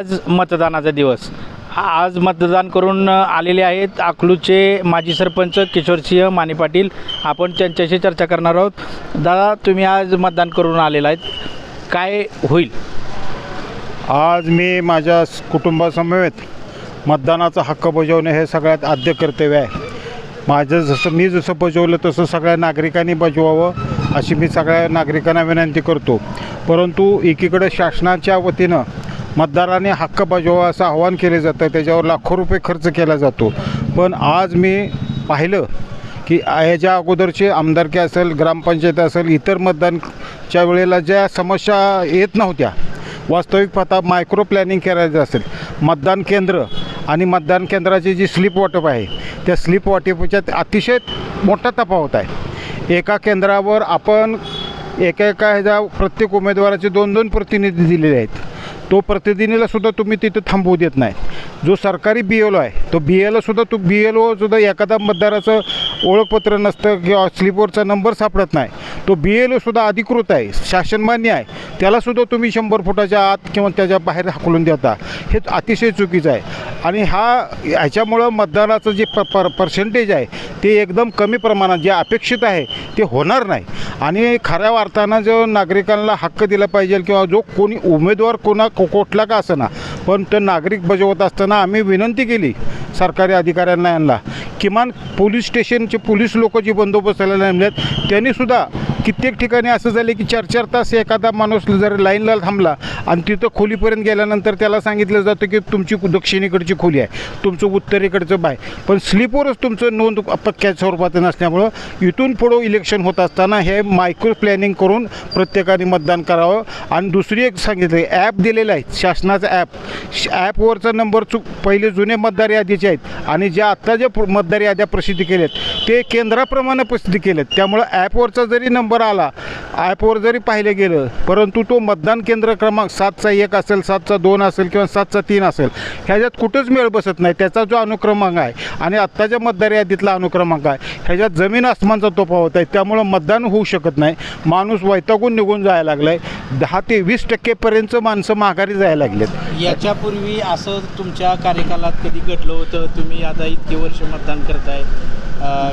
आज मतदानाचा दिवस. आज मतदान करून आलेले आहेत अकलूचे माजी सरपंच किशोरसिंह माने पाटील. आपण त्यांच्याशी चर्चा करणार आहोत. दादा तुम्ही आज मतदान करून आलेला आहेत. काय होईल? आज मी माझ्या कुटुंबासमवेत मतदानाचा हक्क बजावणे हे सगळ्यात आद्य कर्तव्य आहे. माझं जसं मी जसं बजवलं तसं सगळ्या नागरिकांनी बजवावं अशी मी सगळ्या नागरिकांना विनंती करतो. परंतु एकीकडे शासनाच्या वतीनं मतदाराने हक्क बजावा असं आवाहन केले जातं. त्याच्यावर लाखो रुपये खर्च केला जातो. पण आज मी पाहिलं की याच्या अगोदरचे आमदारकी असेल ग्रामपंचायत असेल इतर मतदानच्या वेळेला ज्या समस्या येत नव्हत्या वास्तविक पाहता मायक्रो प्लॅनिंग करायचं असेल मतदान केंद्र आणि मतदान केंद्राची जी स्लिप वाटप आहे त्या स्लिप वाटपच्या अतिशय मोठा तफावत आहे. एका केंद्रावर आपण एका एका ह्याच्या प्रत्येक उमेदवाराचे दोन दोन प्रतिनिधी दिलेले आहेत. तो प्रतिनिधीला सुद्धा तुम्ही तिथं थांबवू देत नाही. जो सरकारी बी एल ओ आहे तो बी एल सुद्धा तो बी एल ओसुद्धा एखादा मतदाराचं ओळखपत्र नसतं किंवा स्लिपवरचा नंबर सापडत नाही. तो बी एल ओसुद्धा अधिकृत आहे शासनमान्य आहे. त्यालासुद्धा तुम्ही शंभर फुटाच्या आत किंवा त्याच्या बाहेर हाकलून देता. हे अतिशय चुकीचं आहे. आणि हा ह्याच्यामुळं मतदानाचं जे प पर पर्सेंटेज आहे ते एकदम कमी प्रमाणात जे अपेक्षित आहे ते होणार नाही. आणि खऱ्या अर्थानं जो नागरिकांना हक्क दिला पाहिजे किंवा जो कोणी उमेदवार कोणा को कुठला का असेना पण तो नागरिक बजावत असताना आम्ही विनंती केली सरकारी अधिकाऱ्यांना यांना. किमान पोलीस स्टेशनचे पोलीस लोक जे बंदोबस्ताला नेमलेत त्यांनीसुद्धा कित्येक ठिकाणी असं झालं की चार चार तास एखादा माणूस जर लाईनला थांबला आणि तिथं खोलीपर्यंत गेल्यानंतर त्याला सांगितलं जातं की तुमची दक्षिणेकडची खोली आहे तुमचं उत्तरेकडचं बाय. पण स्लिपवरच तुमचं नोंद पक्क्या स्वरूपात नसल्यामुळं इथून पुढं इलेक्शन होत असताना हे मायक्रो प्लॅनिंग करून प्रत्येकाने मतदान करावं. आणि दुसरी एक सांगितलं ॲप दिलेलं आहे शासनाचं ॲप ॲपवरचा नंबर चुक पहिले जुने मतदार यादीचे आहेत. आणि ज्या आत्ता ज्या मतदार याद्या प्रसिद्ध केल्यात ते केंद्राप्रमाणे प्रसिद्ध केल्या आहेत त्यामुळं ॲपवरचा जरी नंबर आला. ॲपवर जरी पाहिलं गेलं परंतु तो मतदान केंद्र क्रमांक सातचा एक असेल सातचा दोन असेल किंवा सातचा तीन असेल ह्याच्यात कुठंच मेळ बसत नाही. त्याचा जो अनुक्रमांक आहे आणि आत्ताच्या मतदार यादीतला अनुक्रमांक आहे ह्याच्यात जमीन आसमानचा तोफावत आहे. त्यामुळं मतदान होऊ शकत नाही. माणूस वैतागून निघून जायला लागला आहे दहा ते वीस टक्केपर्यंत माणसं माघारी जायला लागलेत. याच्यापूर्वी असं तुमच्या कार्यकालात कधी घडलं होतं? तुम्ही आता इतके वर्ष मतदान करताय.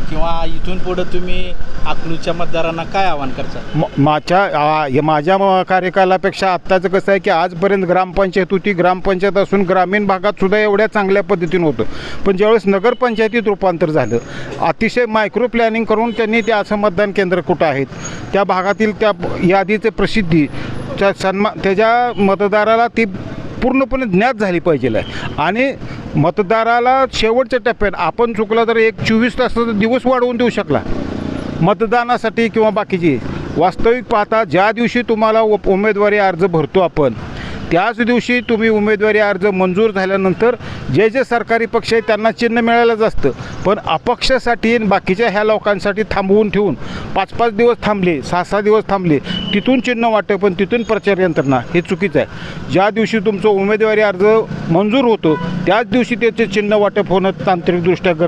किंवा इथून पुढं तुम्ही अकलूच्या मतदारांना काय आवाहन करता? म- माझ्या माझ्या म- कार्यकालापेक्षा आत्ताचं कसं आहे की आजपर्यंत ग्रामपंचायत होती. ग्रामपंचायत असून ग्रामीण भागात सुद्धा एवढ्या चांगल्या पद्धतीनं होतं. पण ज्यावेळेस नगरपंचायतीत रूपांतर झालं अतिशय मायक्रो प्लॅनिंग करून त्यांनी ते असं मतदान केंद्र कुठं आहेत? त्या भागातील त्या यादीचे प्रसिद्धी त्या सन्मा त्याच्या मतदाराला ती पूर्णपणे ज्ञात झाली पाहिजे आणि मतदाराला शेवटच्या टप्प्यात आपण चुकला तर एक चोवीस तासाचा दिवस वाढवून देऊ शकला. मतदानासाठी किंवा बाकीची. वास्तविक पाहता ज्या दिवशी तुम्हाला उमेदवारी अर्ज भरतो आपण त्याच दिवशी तुम्ही उमेदवारी अर्ज मंजूर झाल्यानंतर जे जे सरकारी पक्ष आहे त्यांना चिन्ह मिळायलाच असतं. पण अपक्षासाठी बाकीच्या ह्या लोकांसाठी थांबवून ठेवून पाच पाच दिवस थांबले सहा सहा दिवस थांबले तिथून चिन्ह वाटतं पण तिथून प्रचार यंत्रणा हे चुकीचं आहे. ज्या दिवशी तुमचं उमेदवारी अर्ज मंजूर होतो त्याच दिवशी त्याचे चिन्ह वाटप होणं तांत्रिकदृष्ट्या गर